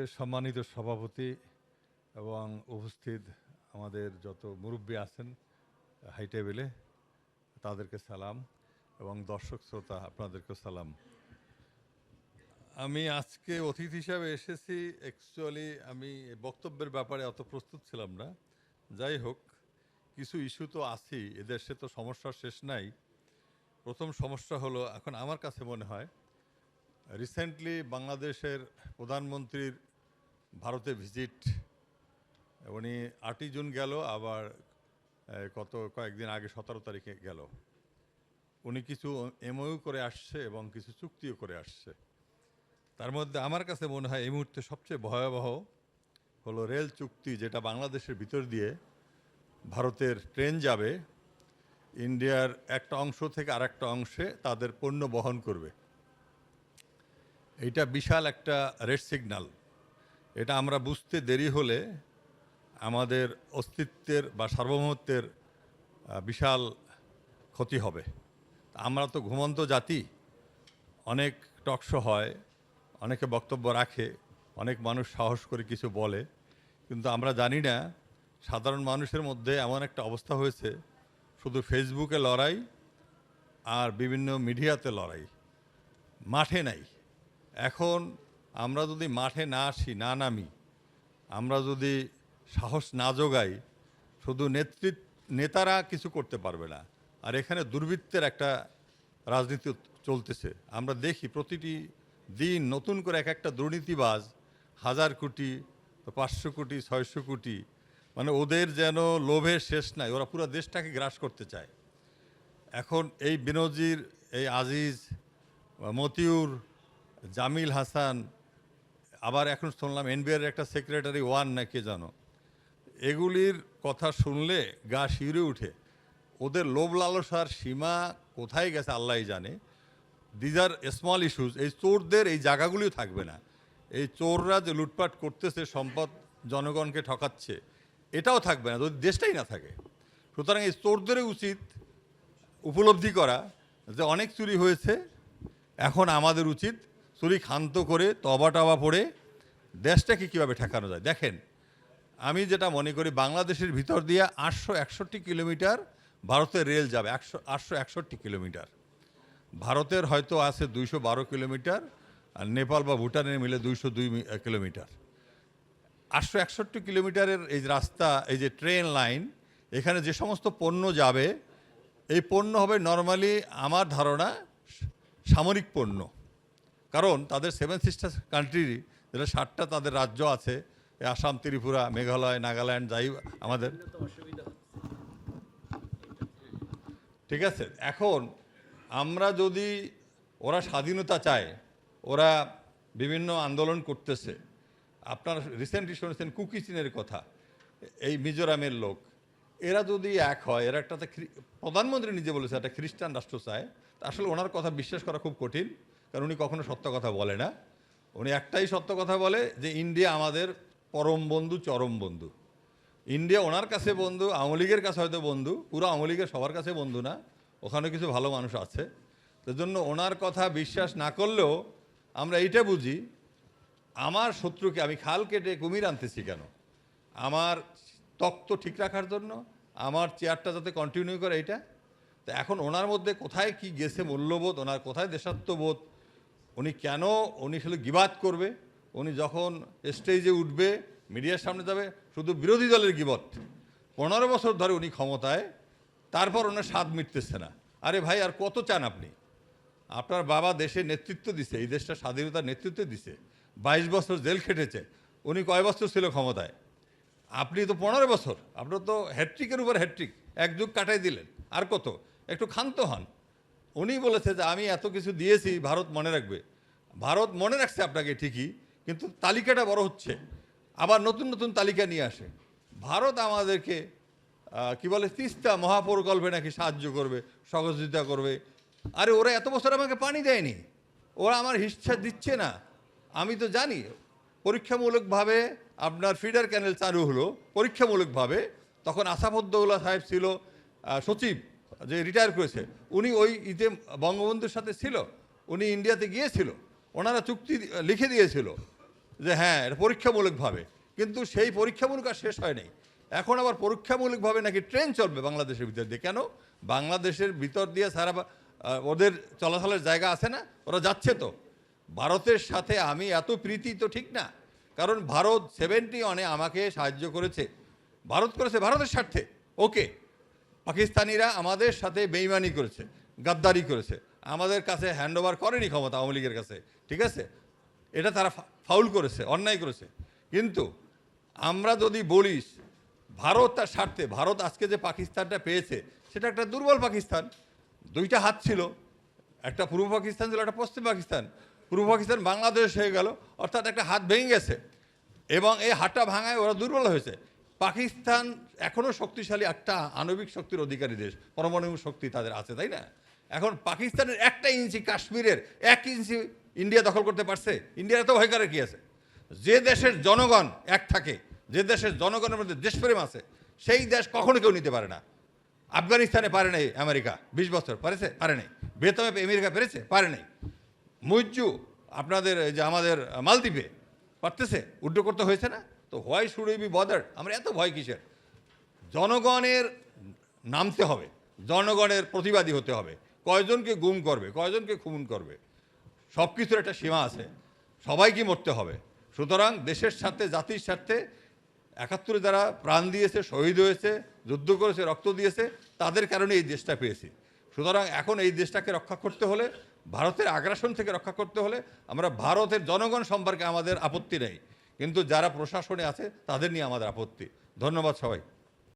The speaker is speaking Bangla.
আজকের সম্মানিত সভাপতি এবং উপস্থিত আমাদের যত মুরব্বী আছেন হাই টেবিলে, তাদেরকে সালাম এবং দর্শক শ্রোতা আপনাদেরকেও সালাম। আমি আজকে অতিথি হিসাবে এসেছি। অ্যাকচুয়ালি আমি বক্তব্যের ব্যাপারে অত প্রস্তুত ছিলাম না। যাই হোক, কিছু ইস্যু তো আছেই এদেশে তো সমস্যার শেষ নাই। প্রথম সমস্যা হলো, এখন আমার কাছে মনে হয়, রিসেন্টলি বাংলাদেশের প্রধানমন্ত্রীর ভারতে ভিজিট, উনি আটই জুন গেল, আবার কত, কয়েকদিন আগে সতেরো তারিখে গেল। উনি কিছু এমওইউ করে আসছে এবং কিছু চুক্তিও করে আসছে। তার মধ্যে আমার কাছে মনে হয় এই মুহূর্তে সবচেয়ে ভয়াবহ হলো রেল চুক্তি যেটা বাংলাদেশের ভিতর দিয়ে ভারতের ট্রেন যাবে, ইন্ডিয়ার একটা অংশ থেকে আরেকটা অংশে তাদের পণ্য বহন করবে। এইটা বিশাল একটা রেড সিগন্যাল। এটা আমরা বুঝতে দেরি হলে আমাদের অস্তিত্বের বা সার্বভৌমত্বের বিশাল ক্ষতি হবে। আমরা তো ঘুমন্ত জাতি, অনেক টকশো হয়, অনেকে বক্তব্য রাখে, অনেক মানুষ সাহস করে কিছু বলে, কিন্তু আমরা জানি না, সাধারণ মানুষের মধ্যে এমন একটা অবস্থা হয়েছে, শুধু ফেসবুকে লড়াই আর বিভিন্ন মিডিয়াতে লড়াই, মাঠে নাই। এখন আমরা যদি মাঠে না আসি, না নামি, আমরা যদি সাহস না যোগাই, শুধু নেতৃত্ব নেতারা কিছু করতে পারবে না। আর এখানে দুর্বৃত্তের একটা রাজনীতি চলতেছে। আমরা দেখি প্রতিটি দিন নতুন করে এক একটা দুর্নীতিবাজ হাজার কোটি, পাঁচশো কোটি, ছয়শো কোটি মানে ওদের যেন লোভের শেষ নাই, ওরা পুরো দেশটাকে গ্রাস করতে চায়। এখন এই বিনজির, এই আজিজ, মতিউর, জামিল হাসান আবার এখন শুনলাম এনবিআর একটা সেক্রেটারি ওয়ান না কে জানো? এগুলির কথা শুনলে গা শিউরে উঠে। ওদের লোভ লালসার সীমা কোথায় গেছে আল্লাহ জানে। দিজ আর স্মল ইস্যুস এই চোরদের এই জায়গাগুলিও থাকবে না। এই চোররা যে লুটপাট করতেছে, সম্পদ জনগণকে ঠকাচ্ছে, এটাও থাকবে না। যদি দেশটাই না থাকে। সুতরাং এই চোরদেরই উচিত উপলব্ধি করা যে অনেক চুরি হয়েছে, এখন আমাদের উচিত চুরি ক্ষান্ত করে তবা টবা পড়ে দেশটাকে কীভাবে ঠেকানো যায়? দেখেন, আমি যেটা মনে করি, বাংলাদেশের ভিতর দিয়ে আটশো একষট্টি কিলোমিটার ভারতের রেল যাবে, একশো, আটশো একষট্টি কিলোমিটার। ভারতের হয়তো আছে দুইশো বারো কিলোমিটার আর নেপাল বা ভুটানের মিলে দুইশো দুই কিলোমিটার। আটশো একষট্টি কিলোমিটারের এই রাস্তা, এই যে ট্রেন লাইন, এখানে যে সমস্ত পণ্য যাবে, এই পণ্য হবে নর্মালি আমার ধারণা সামরিক পণ্য। কারণ তাদের সেভেন সিস্টার কান্ট্রি যেটা ষাটটা তাদের রাজ্য আছে আসাম, ত্রিপুরা, মেঘালয়, নাগাল্যান্ড, যাই আমাদের। ঠিক আছে, এখন আমরা যদি ওরা স্বাধীনতা চায়, ওরা বিভিন্ন আন্দোলন করতেছে, আপনারা রিসেন্টলি শুনেছেন কুকি চীনের কথা, এই মিজোরামের লোক, এরা যদি এক হয়, এরা একটা প্রধানমন্ত্রী নিজে বলেছে, একটা খ্রিস্টান রাষ্ট্র চায়, আসলে ওনার কথা বিশ্বাস করা খুব কঠিন। কারণ উনি কখনো সত্য কথা বলে না। উনি একটাই সত্য কথা বলে যে ইন্ডিয়া আমাদের পরম বন্ধু, চরম বন্ধু। ইন্ডিয়া ওনার কাছে বন্ধু, আওয়ামী লীগের কাছে হয়তো বন্ধু, পুরো আওয়ামী লীগের সবার কাছে বন্ধু না। ওখানে কিছু ভালো মানুষ আছে। তার জন্য ওনার কথা বিশ্বাস না করলেও আমরা এইটা বুঝি, আমার শত্রুকে আমি খাল কেটে কুমির আনতেছি কেন? আমার তক্ত ঠিক রাখার জন্য, আমার চেয়ারটা যাতে কন্টিনিউ করে এইটা? তো এখন ওনার মধ্যে কোথায় কি গেছে মূল্যবোধ, ওনার কোথায় দেশাত্মবোধ উনি কেন, উনি শুধু গিবাদ করবে? উনি যখন স্টেজে উঠবে, মিডিয়ার সামনে যাবে, শুধু বিরোধী দলের গিবত। পনেরো বছর ধরে উনি ক্ষমতায়, তারপর ওনার স্বাদ মিটতেছে না। আরে ভাই, আর কত চান আপনি? আপনার বাবা দেশে নেতৃত্ব দিছে, এই দেশটা স্বাধীনতার নেতৃত্ব দিছে। বাইশ বছর জেল খেটেছে, উনি কয় বছর ছিল ক্ষমতায়? আপনি তো পনেরো বছর, আপনার তো হ্যাট্রিকের উপর হ্যাট্রিক এক যুগ কাটাই দিলেন, আর কত? একটু ক্ষান্ত হন। উনি বলেছে যে আমি এত কিছু দিয়েছি, ভারত মনে রাখবে। ভারত মনে রাখছে আপনাকে ঠিকই, কিন্তু তালিকাটা বড় হচ্ছে। আবার নতুন নতুন তালিকা নিয়ে আসে। ভারত আমাদেরকে কি বলে, তিস্তা মহাপ্রকল্পে নাকি সাহায্য করবে, সহযোগিতা করবে। আরে ওরা এত বছর আমাকে পানি দেয়নি। ওরা আমার হিসা দিচ্ছে না। আমি তো জানি, পরীক্ষামূলকভাবে আপনার ফিডার ক্যানেল চালু হলো, পরীক্ষামূলকভাবে। তখন আসাফুদ্দৌলা সাহেব ছিল সচিব। যে রিটায়ার করেছে, উনি ওই ইতে বঙ্গবন্ধুর সাথে ছিল, উনি ইন্ডিয়াতে গিয়েছিল, ওনারা চুক্তি লিখে দিয়েছিল যে হ্যাঁ এটা পরীক্ষামূলকভাবে। কিন্তু সেই পরীক্ষামূলক আর শেষ হয়নি। এখন আবার পরীক্ষামূলকভাবে নাকি ট্রেন চলবে বাংলাদেশের ভিতর দিয়ে। কেন? বাংলাদেশের ভিতর দিয়ে সারা ওদের চলাচলের জায়গা আছে না? ওরা যাচ্ছে তো। ভারতের সাথে আমি এত প্রীতি তো ঠিক না। কারণ ভারত সেভেন্টি অনে আমাকে সাহায্য করেছে। ভারত করেছে ভারতের স্বার্থে। ওকে। পাকিস্তানিরা আমাদের সাথে বেইমানি করেছে, গাদ্দারি করেছে। আমাদের কাছে হ্যান্ড ওভার করেনি ক্ষমতা আওয়ামী লীগের কাছে, ঠিক আছে? এটা তারা ফাউল করেছে, অন্যায় করেছে। কিন্তু আমরা যদি বলিস ভারত তার স্বার্থে, ভারত আজকে যে পাকিস্তানটা পেয়েছে, সেটা একটা দুর্বল পাকিস্তান। দুইটা হাত ছিল, একটা পূর্ব পাকিস্তান ছিল, একটা পশ্চিম পাকিস্তান। পূর্ব পাকিস্তান বাংলাদেশ হয়ে গেল, অর্থাৎ একটা হাত ভেঙে গেছে। এবং এই হাতটা ভাঙায় ওরা দুর্বল হয়েছে। পাকিস্তান এখনও শক্তিশালী একটা আণবিক শক্তির অধিকারী দেশ, পরমাণু শক্তি তাদের আছে, তাই না? এখন পাকিস্তানের একটা ইঞ্চি কাশ্মীরের এক ইঞ্চি ইন্ডিয়া দখল করতে পারছে, ইন্ডিয়ার এত ভয় করার কি আছে? যে দেশের জনগণ এক থাকে, যে দেশের জনগণের মধ্যে দেশপ্রেম আছে, সেই দেশ কখনো কেউ নিতে পারে না। আফগানিস্তানে পারে নাই আমেরিকা, বিশ বছর পারেছে? পারে নাই। ভিয়েতনামে আমেরিকা পেরেছে? পারে নাই। মুজ্জু আপনাদের যে আমাদের মালদ্বীপে পারতেছে? উড্ডো করতে হয়েছে না? তো হোয়াই শুড বি বদার আমরা এত ভয় কিসের? জনগণের নামতে হবে, জনগণের প্রতিবাদী হতে হবে। কয়জনকে গুম করবে, কয়জনকে খুন করবে? সব কিছুর একটা সীমা আছে। সবাইকে মরতে হবে। সুতরাং দেশের স্বার্থে, জাতির স্বার্থে একাত্তরে যারা প্রাণ দিয়েছে, শহীদ হয়েছে, যুদ্ধ করেছে, রক্ত দিয়েছে, তাদের কারণে এই দেশটা পেয়েছি। সুতরাং এখন এই দেশটাকে রক্ষা করতে হলে, ভারতের আগ্রাসন থেকে রক্ষা করতে হলে, আমরা ভারতের জনগণ সম্পর্কে আমাদের আপত্তি নেই। কিন্তু যারা প্রশাসনে আছে তাদের নিয়ে আমাদের আপত্তি। ধন্যবাদ সবাই